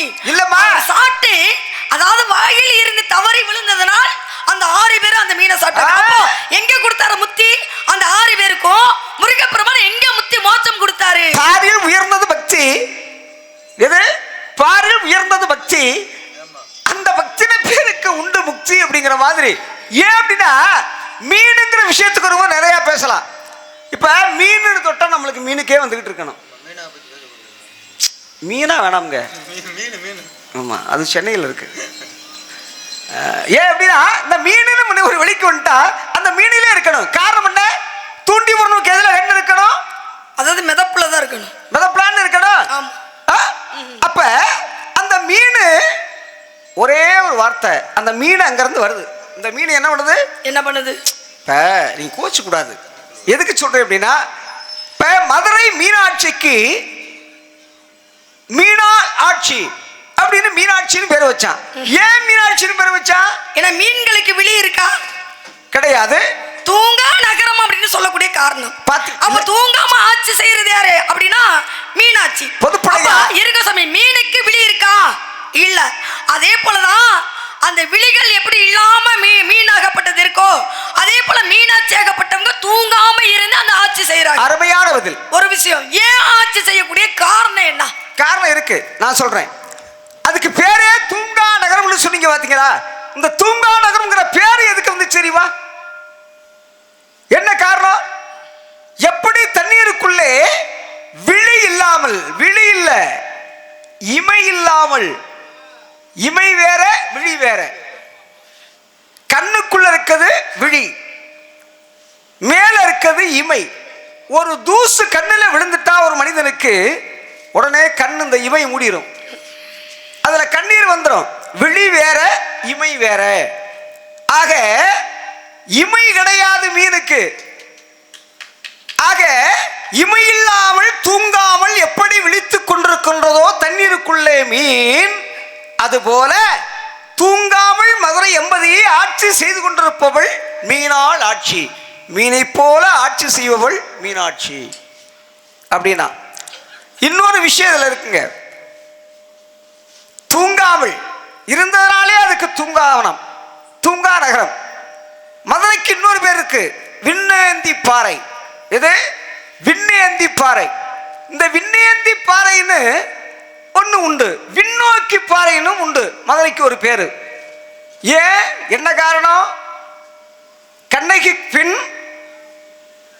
சுவாமி இல்லம்மா. சாப்பிட்டு அதாவது வாயில் இருந்து தவறி விழுந்ததனால் அந்த ஆறு பேரும் அந்த மீனை சாப்பிட்டாங்க. எங்க கொடுத்தாரு முத்தி? அந்த ஆறு பேருக்கும் முருகப்பெருமான் எங்க முத்தி மோட்சம் கொடுத்தாரு? பாரில் உயர்ந்தது பக்தி. எது? பாரில் உயர்ந்தது பக்தி. அந்த பக்தின பேருக்கு உண்டு முக்தி அப்படிங்கிற மாதிரி. ஏன் அப்படின்னா மீனுங்கிற விஷயத்துக்கு ரொம்ப நிறைய பேசலாம். இப்ப மீன் தொட்டா நம்மளுக்கு மீனுக்கே வந்துகிட்டு இருக்கணும். மீனா வேணாமுங்க. ஆமா அது சென்னையில் இருக்கு. ஏன் அப்படின்னா இந்த மீனுன்னு முன்ன ஒரு வெளிக்கு வந்துட்டா அந்த மீனிலே இருக்கணும். காரணம் என்ன? தூண்டி முருனுக்கு எதுல என்ன இருக்கணும்? அதாவது மிதப்புல தான் இருக்கணும். மிதப்பலான்னு இருக்கணும்? அப்ப அந்த மீன் ஒரே ஒரு வார்த்தை. அந்த மீன் அங்கிருந்து வருது. இந்த மீன் என்ன பண்ணுது? என்ன பண்ணுது? இப்ப நீ கோச்சு கூடாது எதுக்கு சொல்றேன் அப்படின்னா இப்ப மதுரை மீனாட்சிக்கு மீனா ஆட்சி அப்படின்னு மீனாட்சின்னு பேர் வச்சான். ஏன் மீனாட்சின்னு பேர் வச்சான்? ஏன்னா மீன்களுக்கு விழி இருக்கா? கிடையாது. தூங்கா நகரம் அப்படின்னு சொல்லக்கூடிய காரணம். பாத்து- அப்ப தூங்காம ஆட்சி செய்யறது யாரு? அப்படின்னா மீனாட்சி. இருக்க சாமி மீனுக்கு விழி இருக்கா? இல்ல. அதே போலதான் அந்த விழிகள் எப்படி இல்லாம மீ மீனாகப்பட்டது இருக்கோ அதே போல மீனாட்சி ஆகப்பட்டவங்க தூங்காம இருந்து அந்த ஆட்சி செய்யறாங்க அருமையான பதில். ஒரு விஷயம் ஏன் ஆட்சி செய்யக்கூடிய காரணம் என்ன? காரணம் இருக்கு. நான் சொல்றேன். அதுக்கு பேரே தூங்கா நகரம்னு சொன்னீங்க பாத்தீங்களா? இந்த தூங்கா நகரம்ங்கிற பேர் எதுக்கு வந்து தெரியுமா என்ன காரணம்? எப்படி தண்ணீருக்குள்ளே விழி இல்லாமல் விழி இல்ல இமை இல்லாமல் இமை வேற விழி வேற. கண்ணுக்குள்ள இருக்கிறது விழி மேல இருக்கிறது இமை. ஒரு தூசு கண்ணுல விழுந்துட்டா ஒரு மனிதனுக்கு உடனே கண் இந்த இமை மூடிரும். அதில் கண்ணீர் வந்துடும் விழி வேற இமை வேற. ஆக இமை கிடையாது மீனுக்கு. ஆக இமை இல்லாமல் தூங்காமல் எப்படி விழித்துக் கொண்டிருக்கின்றதோ தண்ணீருக்குள்ளே மீன். அதுபோல தூங்காமல் மதுரை எம்பதியை ஆட்சி செய்து கொண்டிருப்பவள் மீனாள் ஆட்சி. மீனை போல ஆட்சி செய்பவள் மீனாட்சி. அப்படின்னா இன்னொரு விஷயம் இதில் இருக்குங்க. தூங்காமல் இருந்ததுனாலே அதுக்கு தூங்காவனம். தூங்கா நகரம். மதுரைக்கு இன்னொரு பேர் இருக்கு. விண்ணேந்தி பாறை. இது விண்ணேந்தி பாறை. இந்த விண்ணேந்தி பாறைன்னு ஒன்று உண்டு. விண்ணோக்கி பாறைன்னு உண்டு. மதுரைக்கு ஒரு பேர். ஏன்? என்ன காரணம்? கண்ணகி பின்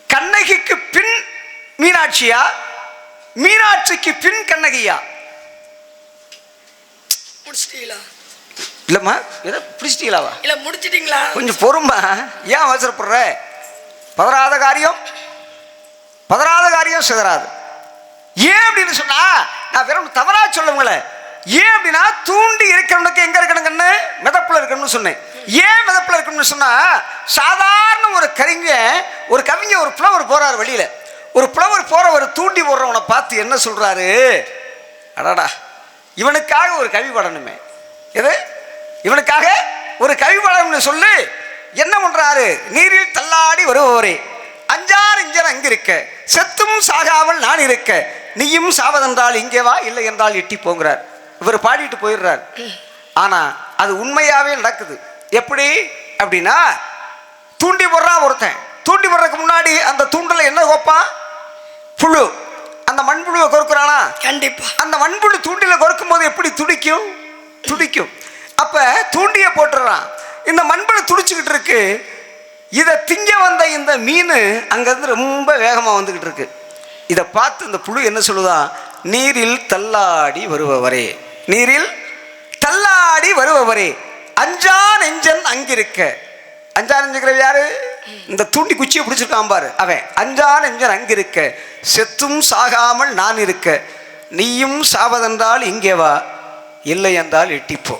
கண்ணகிக்கு பின் மீனாட்சியா? மீனாட்சிக்கு பின் கண்ணகியா? முடிச்சிட்டீங்களா? இல்லம்மா எதை பிடிச்சிட்டீங்களாவா? இல்ல முடிச்சிட்டீங்களா? கொஞ்சம் பொறுமா ஏன் அவசரப்படுற பதறாத காரியம்? பதறாத காரியம் சிதறாது. ஏன் அப்படின்னு சொன்னா நான் வெறும் தவறா சொல்லவங்கள. ஏன் அப்படின்னா தூண்டி இருக்கிறவனுக்கு எங்க இருக்கணும் கண்ணு? மிதப்புல இருக்கணும்னு சொன்னேன். ஏன் மிதப்புல இருக்கணும்னு சொன்னா சாதாரண ஒரு கவிஞன் ஒரு கவிஞன் ஒரு புலவர் போறாரு வெளியில ஒரு புலவர் போகிறவர் ஒரு தூண்டி போடுறவனை பார்த்து என்ன சொல்கிறாரு அடாடா இவனுக்காக ஒரு கவி படணுமே. எது? இவனுக்காக ஒரு கவி படணும்னு சொல்லு. என்ன பண்ணுறாரு நீரில் தள்ளாடி வருபவரே. அஞ்சார் இஞ்சர் அங்கிருக்க. செத்தும் சாகாமல் நான் இருக்க. நீயும் சாவதென்றால் இங்கே வா இல்லை என்றால் எட்டி போங்கிறார். இவர் பாடிட்டு போயிடுறார். ஆனால் அது உண்மையாகவே நடக்குது. எப்படி? அப்படின்னா தூண்டி போடுறான் ஒருத்தன். தூண்டி போடுறதுக்கு முன்னாடி அந்த தூண்டில் என்ன கோப்பான் புழு. அந்த மண்புழுவை கொறுக்குறானா கண்டிப்பா. அந்த மண்புழு தூண்டில கொறுக்கும் போது எப்படி துடிக்கும்? துடிக்கும். அப்ப தூண்டிய போட்டுறான். இந்த மண்புழு துடிச்சுக்கிட்டு இருக்கு. இதை திங்க வந்த இந்த மீன் அங்கேருந்து ரொம்ப வேகமாக வந்துக்கிட்டு இருக்கு. இதை பார்த்து இந்த புழு என்ன சொல்லுதா? நீரில் தள்ளாடி வருபவரே. நீரில் தள்ளாடி வருபவரே. அஞ்சா நெஞ்சன் அங்கிருக்க. அஞ்சா நெஞ்சுக்கிறவ யாரு? இந்த தூண்டி குச்சியை பிடிச்சிருக்கான் பாரு. அவன் அஞ்சா நெஞ்சன் அங்கிருக்க செத்தும் சாகாமல் நான் இருக்க நீயும் சாவதென்றால் இங்கே வா இல்லை என்றால் எட்டிப்போ.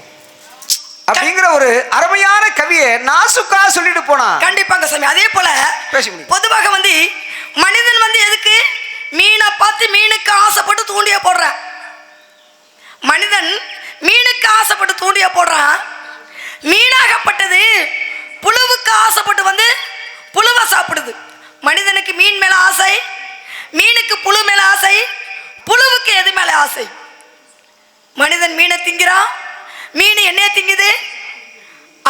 அப்படிங்கிற ஒரு அருமையான கவியை நாசுக்கா சொல்லிட்டு போனான். கண்டிப்பாங்க சாமி. அதே போல பேசி பொதுவாக வந்து மனிதன் வந்து எதுக்கு? மீனை பார்த்து மீனுக்கு ஆசைப்பட்டு தூண்டிய போடுறான் மனிதன் மீனுக்கு ஆசைப்பட்டு தூண்டிய போடுறான். மீனாகப்பட்டது புழுவுக்கு ஆசைப்பட்டு வந்து புழுவை சாப்பிடுது. மனிதனுக்கு மீன் மேலே ஆசை மீனுக்கு புழு மேலே ஆசை புழுவுக்கு எது மேலே ஆசை? மனிதன் மீனை திங்கிறான் மீன் என்னைய திங்குது?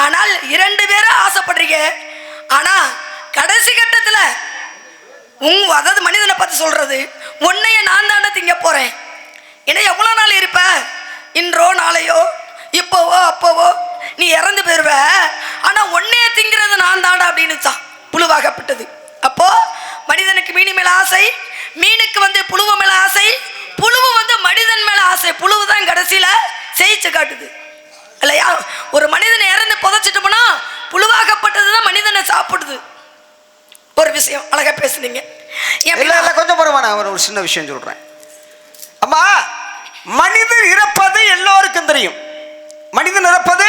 ஆனால் இரண்டு பேரும் ஆசைப்படுறீங்க. ஆனால் கடைசி கட்டத்தில் உங் அதாவது மனிதனை பார்த்து சொல்கிறது உன்னைய நான் தானே திங்க போகிறேன் ஏன்னா எவ்வளோ நாள் இருப்ப? இன்றோ நாளையோ இப்போவோ அப்போவோ நீ இறந்து போயிருவ. ஆனால் உன்னைய திங்கிறது நான் தாண்டா அப்படின்னு தான் புழுவாகப்பட்டது. அப்போ மனிதனுக்கு மீன் மேல ஆசை மீனுக்கு வந்து புழுவு மேல ஆசை புழுவு வந்து மனிதன் மேல ஆசை. புழுவு தான் கடைசியில ஜெயிச்சு காட்டுது. இல்லையா? ஒரு மனிதனை இறந்து புதைச்சிட்டு போனா புழுவாகப்பட்டது தான் மனிதனை சாப்பிடுது. ஒரு விஷயம் அழகா பேசுனீங்க. கொஞ்சம் பொறுமா நான் ஒரு சின்ன விஷயம் சொல்றேன். அம்மா மனிதன் இறப்பது எல்லோருக்கும் தெரியும். மனிதன் இறப்பது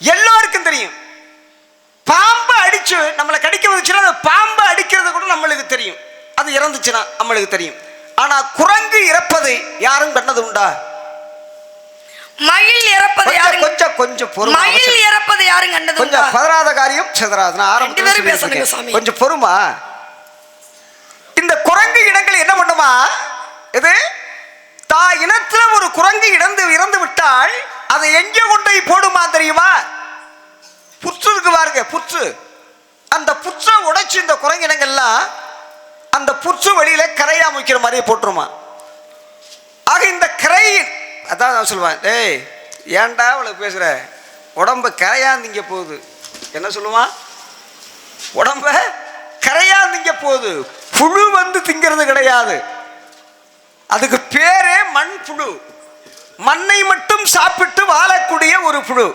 எல்லோருக்கும் தெரியும். பாம்பு அடிச்சு நம்மளை கடிக்க வந்துச்சுன்னா அந்த பாம்பு அடிக்கிறது கூட நம்மளுக்கு தெரியும். அது இறந்துச்சுன்னா நம்மளுக்கு தெரியும். ஆனா குரங்கு இறப்பது யாரும் கண்டது உண்டா? மயில் இறப்பது யாருங்க கொஞ்சம் கொஞ்சம் பொறுமா மயில் இறப்பது யாரும் கண்டது கொஞ்சம்? பதறாத காரியம் சிதறாது. நான். சாமி. கொஞ்சம் பொறுமா. இந்த குரங்கு இனங்கள் என்ன பண்ணுமா? இது தா இனத்துல ஒரு குரங்கு இறந்து இறந்து விட்டால் அதை எங்கே கொண்டு போய் போடுமா தெரியுமா? புற்று இருக்கு பாருங்க புற்று. அந்த புற்றை உடைச்சு இந்த குரங்கினங்கள்லாம் அந்த புற்று வழியில் கரையா முக்கிற மாதிரியே போட்டுருமா. ஆக இந்த கரை அதான் நான் சொல்லுவேன் டேய் ஏன்டா இவ்வளவு பேசுகிற உடம்பு கரையாந்திங்க போகுது. என்ன சொல்லுவான் உடம்ப கரையாந்திங்க போகுது. புழு வந்து திங்கிறது கிடையாது. அதுக்கு பேரே மண் புழு மண்ணை மட்டும் சாப்பிட்டு வாழக்கூடிய ஒரு புழு.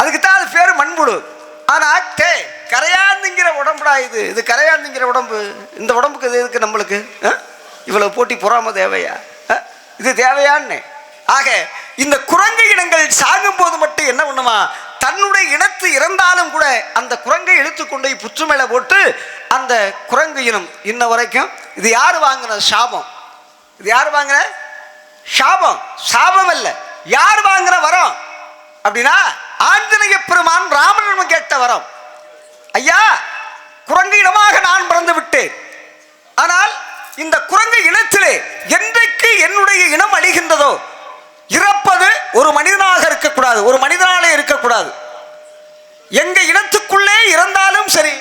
அதுக்கு தான் அது பேர் மண்புழு. ஆனால் டே கரையாந்துங்கிற உடம்புடா இது. இது கரையாந்துங்கிற உடம்பு. இந்த உடம்புக்கு இது இருக்குது நம்மளுக்கு? ஆ? போட்டி பொறாம தேவையா? ஆ? இது தேவையான்னு. ஆக இந்த குரங்கு இனங்கள் சாகும் போது மட்டும் என்ன பண்ணுமா? தன்னுடைய இனத்து இறந்தாலும் கூட அந்த குரங்கை இழுத்து கொண்டு போய் புற்று மேலே போட்டு அந்த குரங்கு இனம் இன்ன வரைக்கும் இது யார் வாங்கின சாபம். இது யார் வாங்கின? சாபம். சாபம் இல்லை யார் வாங்குற வரம்? அப்படின்னா ஆஞ்சநேய பெருமான் ராமனிடம் கேட்ட வரம். ஐயா குரங்கு இனமாக நான் பிறந்து விட்டேன். ஆனால் இந்த குரங்கு இனத்திலே என்றைக்கு என்னுடைய இனம் அழிகின்றதோ இறப்பது ஒரு மனிதனாக இருக்கக்கூடாது ஒரு மனிதனாலே இருக்கக்கூடாது. எங்க இனத்துக்குள்ளே இறந்தாலும் சரி.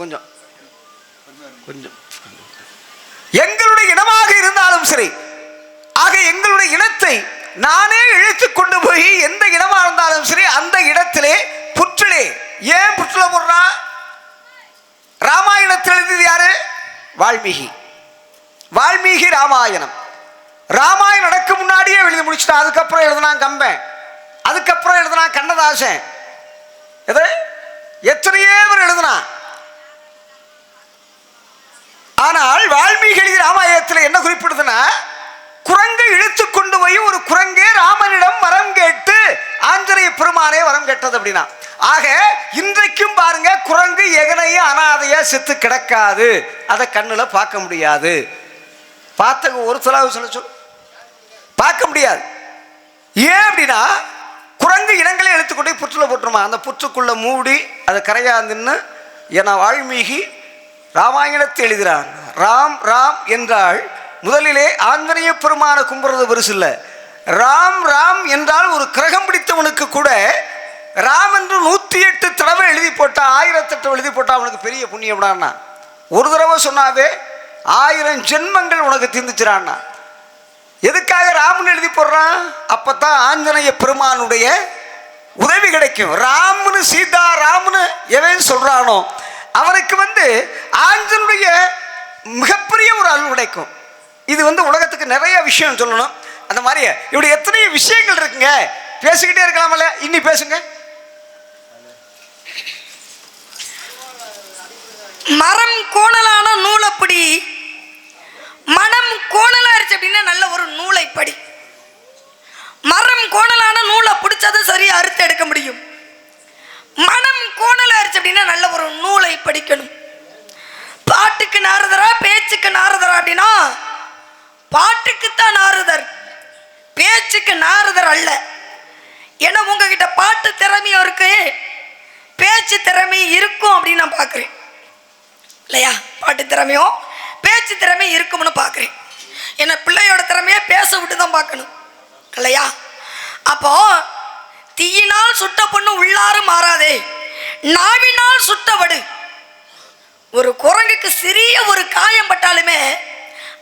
கொஞ்சம் கொஞ்சம். எங்களுடைய இனமாக இருந்தாலும் சரி. ஆக எங்களுடைய இனத்தை நானே இழுத்து கொண்டு போய் எந்த இடமா இருந்தாலும் சரி அந்த இடத்திலே புற்றிலே. ஏன் புற்றுல போடுறா? ராமாயணத்தில் எழுதியது யாரு? வால்மீகி. வால்மீகி ராமாயணம். ராமாயணம் நடக்க முன்னாடியே எழுதி முடிச்சிட்டான் அதுக்கப்புறம் எழுதினான் கம்பன். அதுக்கப்புறம் எழுதினா கண்ணதாசன். எது? எத்தனையோ பேர் எழுதினான். ஆனால் வால்மீகி எழுதிய ராமாயணத்தில் என்ன குறிப்பிடுதுன்னா குரங்கை இழுத்து கொண்டு போய் ஒரு குரங்கே ராமனிடம் வரம் கேட்டு ஆஞ்சநேய பெருமானே வரம் கேட்டது அப்படின்னா ஆக இன்றைக்கும் பாருங்க குரங்கு எகனையும் அனாதையா செத்து கிடக்காது. அதை கண்ணில் பார்க்க முடியாது. பார்த்த ஒரு சொல்லாவது சொல்ல சொல். பார்க்க முடியாது. ஏன் அப்படின்னா குரங்கு இனங்களை இழுத்துக்கொண்டு புற்றுல போட்டுருமா? அந்த புற்றுக்குள்ள மூடி அதை கரையாந்துன்னு என வால்மீகி ராமாயணத்தை எழுதுகிறான் ராம் ராம் என்றால் முதலிலே ஆஞ்சநேய பெருமான கும்புறது பெருசு இல்லை ராம் ராம் என்றால் ஒரு கிரகம் பிடித்தவனுக்கு கூட ராம் என்று நூற்றி எட்டு தடவை எழுதி போட்டா ஆயிரத்தெட்டு எழுதி போட்டா அவனுக்கு பெரிய புண்ணியம்டான்னா? ஒரு தடவை சொன்னாவே ஆயிரம் ஜென்மங்கள் உனக்கு தீர்ந்துச்சிரான்னா எதுக்காக ராமன் எழுதி போடுறான்? அப்பதான் ஆஞ்சநேய பெருமானுடைய உதவி கிடைக்கும். ராமனு சீதா ராமனு எவன் சொல்றானோ அவனுக்கு வந்து ஆஞ்சனுடைய மிகப்பெரிய ஒரு அருள் கிடைக்கும். இது வந்து உலகத்துக்கு நிறைய விஷயம் சொல்லணும். அந்த மாதிரி இப்படி எத்தனை விஷயங்கள் இருக்குங்க. பேசிக்கிட்டே இருக்கலாமல்ல இன்னி பேசுங்க. மரம் கோணலான நூலப்படி. மனம் கோணலா இருந்துச்சு அப்படின்னா நல்ல ஒரு நூலை படி மரம் கோணலான நூலை பிடிச்சது சரியா அறுத்து எடுக்க முடியும். மனம் கோணலா இருந்துச்சு அப்படின்னா நல்ல ஒரு நூலை படிக்கணும். பாட்டுக்கு நாரதரா பேச்சுக்கு நாரதரா அப்படின்னா பாட்டுக்குத்தான் நாரதர். பேச்சுக்கு நாரதர் அல்ல. ஏன்னா உங்ககிட்ட பாட்டு திறமையும் இருக்கு. பேச்சு திறமை இருக்கும் அப்படின்னு நான் பார்க்குறேன் இல்லையா? பாட்டு திறமையும் பேச்சு திறமை இருக்கும்னு பார்க்குறேன். ஏன்னா பிள்ளையோட திறமையை பேச விட்டு தான் பார்க்கணும். இல்லையா? அப்போ தீயினால் சுட்ட பொண்ணு உள்ளாறு மாறாதே. நாவினால் சுட்டவடு. ஒரு குரங்குக்கு சிறிய ஒரு காயம் பட்டாலுமே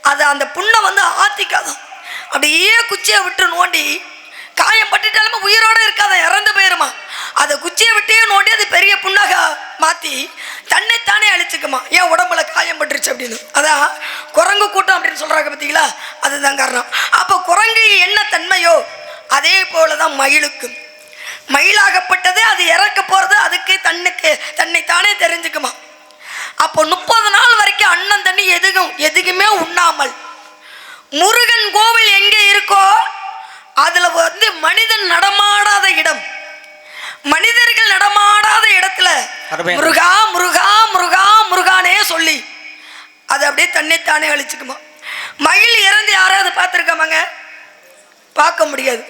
அது அந்த புண்ணை வந்து ஆத்திக்காதான் அப்படியே குச்சியை விட்டு நோண்டி காயம் பட்டுட்டாலுமே உயிரோட இருக்காத இறந்து போயிருமா? அதை குச்சியை விட்டே நோண்டி அது பெரிய புண்ணாக மாற்றி தன்னைத்தானே அழிச்சுக்குமா. ஏன் உடம்புல காயம் பட்டுருச்சு அப்படின்னு. அதான் குரங்கு கூட்டம் அப்படின்னு சொல்கிறாங்க பார்த்தீங்களா அதுதான் காரணம். அப்போ குரங்கு என்ன தன்மையோ அதே போல தான் மயிலுக்கு மயிலாகப்பட்டது அது இறக்க போகிறது அதுக்கு தன்னுக்கு தன்னைத்தானே தெரிஞ்சுக்குமா. அப்போ முப்பது நாள் வரைக்கும் அண்ணன் தண்ணி எதுகும் எதுக்குமே உண்ணாமல். முருகன் கோவில் எங்கே இருக்கோ அதில் வந்து மனிதன் நடமாடாத இடம். மனிதர்கள் நடமாடாத இடத்துல முருகா முருகா முருகா முருகானே சொல்லி அது அப்படியே தன்னைத்தானே அழிச்சுக்குமா. மயில் இறந்து யாராவது பார்த்துருக்காமாங்க? பார்க்க முடியாது.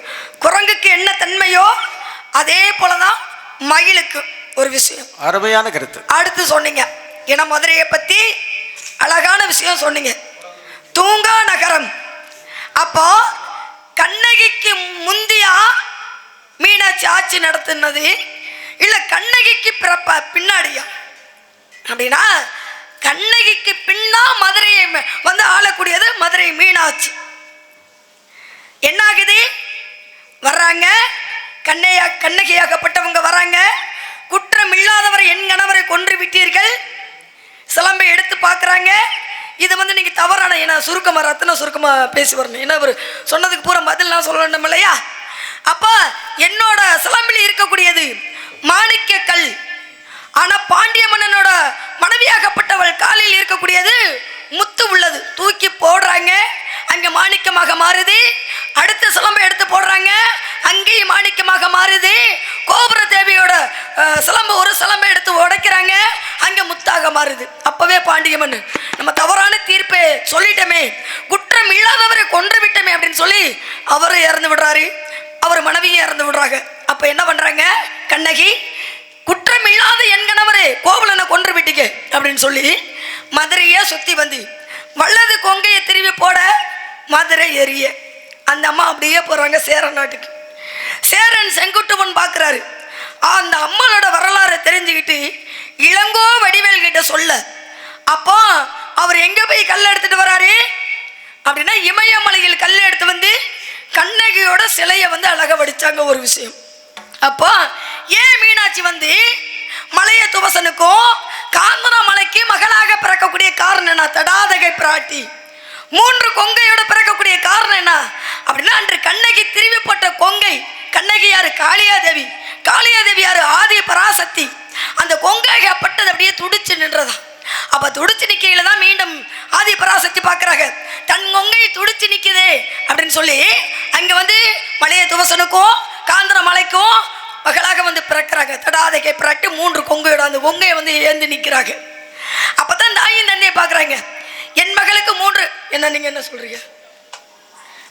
குரங்குக்கு என்ன தன்மையோ அதே போலதான் மயிலுக்கு ஒரு விஷயம். அருமையான கருத்து. அடுத்து சொன்னீங்க. இன மதுரையை பத்தி அழகான விஷயம் சொன்னீங்க. தூங்கா நகரம். அப்போ கண்ணகிக்கு முந்தியா மீனாட்சி ஆட்சி நடத்தினது. இல்லை கண்ணகிக்கு பிறப்ப பின்னாடியா? அப்படின்னா கண்ணகிக்கு பின்னா மதுரையை வந்து ஆளக்கூடியது மதுரை மீனாட்சி. என்ன ஆகுது வர்றாங்க. கண்ணையா கண்ணகியாகப்பட்டவங்க வராங்க குற்றம் இல்லாதவர் என் கணவரை கொன்று விட்டீர்கள். சிலம்பை எடுத்து பார்க்குறாங்க. இது வந்து நீங்கள் தவறான ஏன்னா சுருக்கமாக ரத்தன சுருக்கமாக பேசி வரணும். ஏன்னா அவர் சொன்னதுக்கு பூரா பதில் நான் சொல்லணும் இல்லையா? அப்போ என்னோட சிலம்பில் இருக்கக்கூடியது மாணிக்க கல் ஆனால் பாண்டிய மன்னனோட மனைவியாகப்பட்டவள் காலில் இருக்கக்கூடியது முத்து உள்ளது. தூக்கி போடுறாங்க. அங்கே மாணிக்கமாக மாறுது. அடுத்த சிலம்பை எடுத்து போடுறாங்க. அங்கேயும் மாணிக்கமாக மாறுது. கோபுர தேவியோட சிலம்பு ஒரு சிலம்பை எடுத்து உடைக்கிறாங்க. அங்கே முத்தாக மாறுது. அப்போவே பாண்டிய மன்னன் நம்ம தவறான தீர்ப்பை சொல்லிட்டோமே. குற்றம் இல்லாதவரை கொன்று விட்டோமே அப்படின்னு சொல்லி அவரும் இறந்து விடுறாரு. அவர் மனைவியை இறந்து விடுறாங்க. அப்போ என்ன பண்ணுறாங்க கண்ணகி குற்றம் இல்லாத என் கணவரே கோவலனை கொன்று விட்டீங்க அப்படின்னு சொல்லி மதுரையே சுற்றி வந்து வல்லது கொங்கையை திரும்பி போட மதுரை எரிய அந்த அம்மா அப்படியே போகிறாங்க சேரன் நாட்டுக்கு. சேரன் செங்குட்டுவன் பார்க்குறாரு அந்த அம்மனோட வரலாறை தெரிஞ்சுக்கிட்டு இளங்கோ வடிவேல் கிட்ட சொல்ல அப்போ அவர் எங்கே போய் கல் எடுத்துகிட்டு வராரு? அப்படின்னா இமயமலையில் கல் எடுத்து வந்து கண்ணகியோட சிலையை வந்து அழகாக வடித்தாங்க ஒரு விஷயம். அப்போ ஏன் மீனாட்சி வந்து மலைய துவசனுக்கும் காந்தனா மலைக்கு மகளாக பிறக்கக்கூடிய காரணம் என்ன? தடாதகை பிராட்டி. மூன்று கொங்கையோட பிறக்கக்கூடிய காரணம் என்ன? அப்படின்னா அன்று கண்ணகி திருவிப்பட்ட கொங்கை. கண்ணகி யாரு? காளியாதேவி. காளியாதேவி யாரு? ஆதி பராசக்தி. அந்த கொங்கைப்பட்டது அப்படியே துடிச்சு நின்றதா அப்ப துடிச்சு நிக்கையில தான் மீண்டும் ஆதி பராசக்தி பார்க்குறாங்க. தன் கொங்கை துடிச்சு நிக்குதே அப்படின்னு சொல்லி அங்க வந்து மலைய துவசனுக்கும் காந்திர மலைக்கும் மகளாக வந்து பிறக்கிறாங்க. தடாதைக்கை பிறட்டு மூன்று கொங்கையோட அந்த கொங்கையை வந்து ஏந்து நிற்கிறாங்க அப்பதான் தாயும் தந்தையை பார்க்குறாங்க. என் மகளுக்கு மூன்று. என்ன நீங்க என்ன சொல்றீங்க?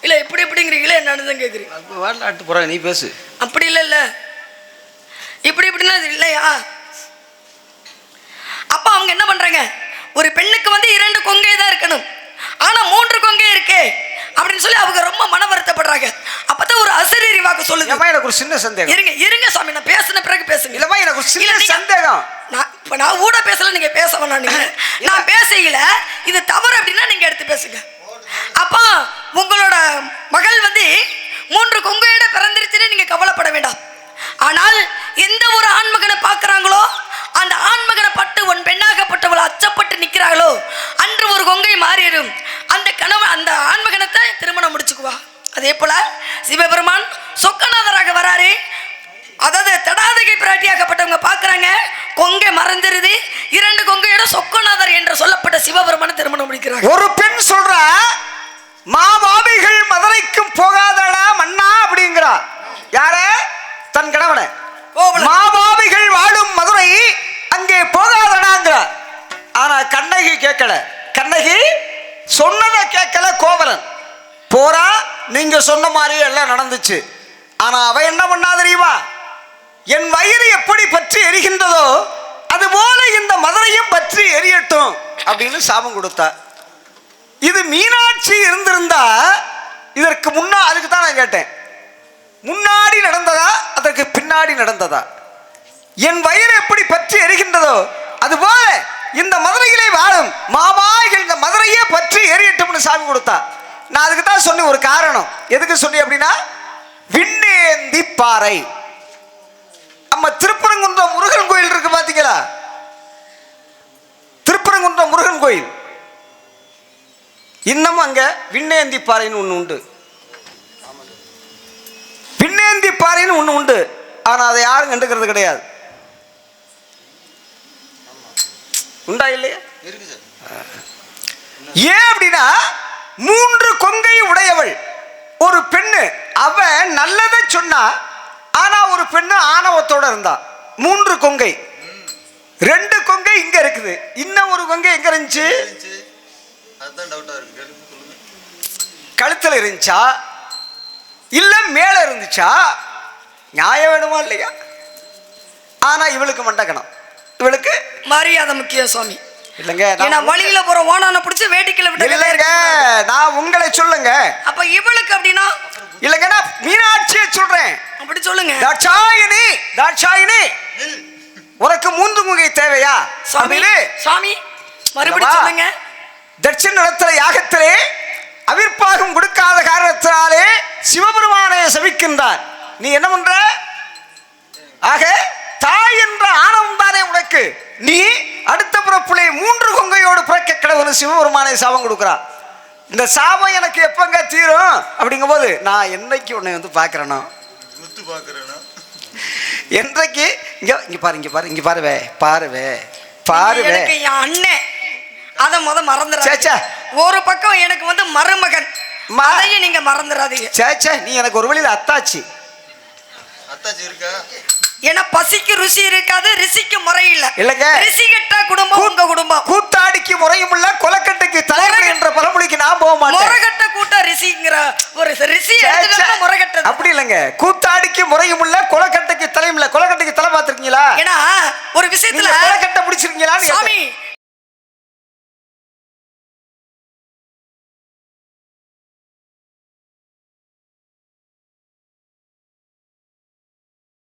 இல்ல இப்படி இப்படிங்கிறீங்களே என்னன்னு தான் கேட்குறீங்க வரலாட்டு போகிறாங்க நீ பேசு. அப்படி இல்லைல்ல இப்படி இப்படின்னா அது இல்லையா? அப்ப அவங்க என்ன பண்றாங்க? ஒரு பெண்ணுக்கு வந்து இரண்டு கொங்கை தான் இருக்கணும். ஆனா மூன்று கொங்கை இருக்கே. அப்படின்னு சொல்லி அவங்க ரொம்ப மன ஒரு வாக்கு சொல்லுது? ஏம்மா எனக்கு ஒரு சின்ன சந்தேகம். இருங்க இருங்க சாமி நான் பேசின பிறகு பேசுங்க. இல்லம்மா எனக்கு ஒரு சின்ன சந்தேகம். நான் இப்ப நான் ஊட பேசல நீங்க பேச வேணாம் நீங்க. நான் பேசையில இது தவறு அப்படின்னா நீங்க எடுத்து பேசுங்க. அப்போ உங்களோட மகள் வந்து மூன்று கொங்கையோட பிறந்திருச்சுன்னு நீங்க கவலைப்பட வேண்டாம். ஆனால் எந்த ஒரு ஆண்மகனை பார்க்கறாங்களோ அந்த ஆண்மகனை பட்டு உன் பெண்ணாகப்பட்டவள் அச்சப்பட்டு நிற்கிறாங்களோ அன்று ஒரு கொங்கை மாறிடும். அந்த கணவன் அந்த ஆண்மகனத்தை திருமணம் முடிச்சுக்குவா. அதே போல சிவபெருமான் சொக்கநாதராக வராரு அதாவது தடாதகை பிராட்டியாகப்பட்டவங்க பார்க்குறாங்க மறந்துருது. இரண்டு கொங்கையோட சொக்கநாதர் என்று சொல்லப்பட்ட சிவபெருமான திருமணம் முடிக்கிறாங்க ஒரு பெண் சொல்றா மாபாவிகள் மதுரைக்கும் போகாதடா மன்னா அப்படிங்கிறா. யாரு? தன் கணவனை. மாபாவிகள் வாழும் மதுரை அங்கே போகாதடாங்கிற. ஆனா கண்ணகி கேட்கல. கண்ணகி சொன்னதை கேட்கல கோவலன். போறா நீங்க சொன்ன மாதிரியே எல்லாம் நடந்துச்சு. ஆனா அவ என்ன பண்ணா தெரியுமா? என் வயிறு எப்படி பற்றி எரிகின்றதோ அதுபோல இந்த மதுரையும் பற்றி எரியட்டும் அப்படின்னு சாபம் கொடுத்தா. இது மீனாட்சி இருந்திருந்தா இதற்கு முன்னா அதுக்கு தான் நான் கேட்டேன். முன்னாடி நடந்ததா அதற்கு பின்னாடி நடந்ததா? என் வயிறு எப்படி பற்றி எரிகின்றதோ அதுபோல இந்த மதுரையிலே வாழும் மாமா இந்த மதுரையே பற்றி எரியட்டும்னு சாமி கொடுத்தா. நான் அதுக்கு தான் சொன்னேன் ஒரு காரணம். எதுக்கு சொன்னேன் அப்படின்னா விண்ணேந்தி பாறை. நம்ம திருப்பரங்குன்றம் முருகன் கோயில் இருக்கு பாத்தீங்களா? இன்னமும் அங்க விண்ணேந்தி பாறைன்னு ஒன்று உண்டு. விண்ணேந்தி பாறைன்னு ஒன்று உண்டு. ஆனா அதை யாரும் கண்டுக்கிறது கிடையாது. உண்டா இல்லையா? ஏன் அப்படின்னா மூன்று கொங்கை உடையவள். ஒரு பெண்ணு. அவ நல்லதை சொன்னா ஆனா ஒரு பெண்ணு ஆணவத்தோட இருந்தா. மூன்று கொங்கை. ரெண்டு கொங்கை இங்க இருக்குது. இன்னும் ஒரு கொங்கை எங்க இருந்துச்சு இருந்துச்சு அதுதான் டவுட்டா இருக்கு கேளுங்க சொல்லுங்க கழுத்துல இருந்துச்சா? இல்ல மேல இருந்துச்சா? நியாயம் வேணுமா இல்லையா? ஆனா இவளுக்கு மண்டக்கணும் இவளுக்கு மரியாதை முக்கியம் சுவாமி. இல்லைங்க நான் வழியில போற ஓனான பிடிச்சு வேடிக்கையில விட்டு இல்லைங்க நான் உங்களை சொல்லுங்க. அப்ப இவளுக்கு அப்படின்னா? இல்லைங்க நான் மீனாட்சியை சொல்றேன். அப்படி சொல்லுங்க. தாட்சாயினி தாட்சாயினி. உனக்கு மூன்று முகை தேவையா? அப்படின்னு? சுவாமி மறுபடியும்? சொல்லுங்க. தட்சிண நடத்துற யாகத்திலே அவிர்ப்பாகம் கொடுக்காத காரணத்தினாலே சிவபெருமானை சபிக்கின்றான் நீ என்ன பண்ற? ஆக தாய் என்ற ஆணவம் தானே உனக்கு. நீ அடுத்த பிறப்புலே மூன்று கொங்கையோடு பிறக்க கடவுள் சிவபெருமானை சாபம் கொடுக்குறான் இந்த சாபம் எனக்கு எப்பங்க தீரும்? அப்படிங்கும்போது நான் என்னைக்கு உன்னை வந்து பார்க்குறேனோ? முத்து பாக்குறேன்னா என்றைக்கு? இங்க இங்க பாரு இங்க பாரு இங்க பாருவே பாருவே பாருவே. என் அண்ணன் அத முத மறந்துடாதீங்க. சேச்சா ஒரு பக்கம் எனக்கு வந்து மருமகன். அதையும் நீங்க மறந்துடாதீங்க. சேச்சா நீ எனக்கு ஒரு வழியில் அத்தாச்சி. ஏன்னா பசிக்கு ருசி இருக்காது ரிசிக்கு முறை இல்ல. இல்லைங்க. ரிசி கெட்ட குடும்பம் உங்க குடும்பம். கூத்தாடிக்கு முறையும் இல்ல கொலக்கட்டைக்கு தலைமுறை என்ற பழமொழிக்கு நான் போக மாட்டேன். முறைகட்ட கூட்ட ரிசிங்கிற ஒரு ரிசி முறைகட்டது அப்படி இல்லைங்க. கூத்தாடிக்கு முறையும் இல்ல கொலக்கட்டைக்கு தலையும் இல்ல. கொலக்கட்டைக்கு தலை பார்த்திருக்கீங்களா? ஏன்னா ஒரு விஷயத்துல கொலக்கட்டை பிடிச்சிருக்கீங்களான்னு சாமி.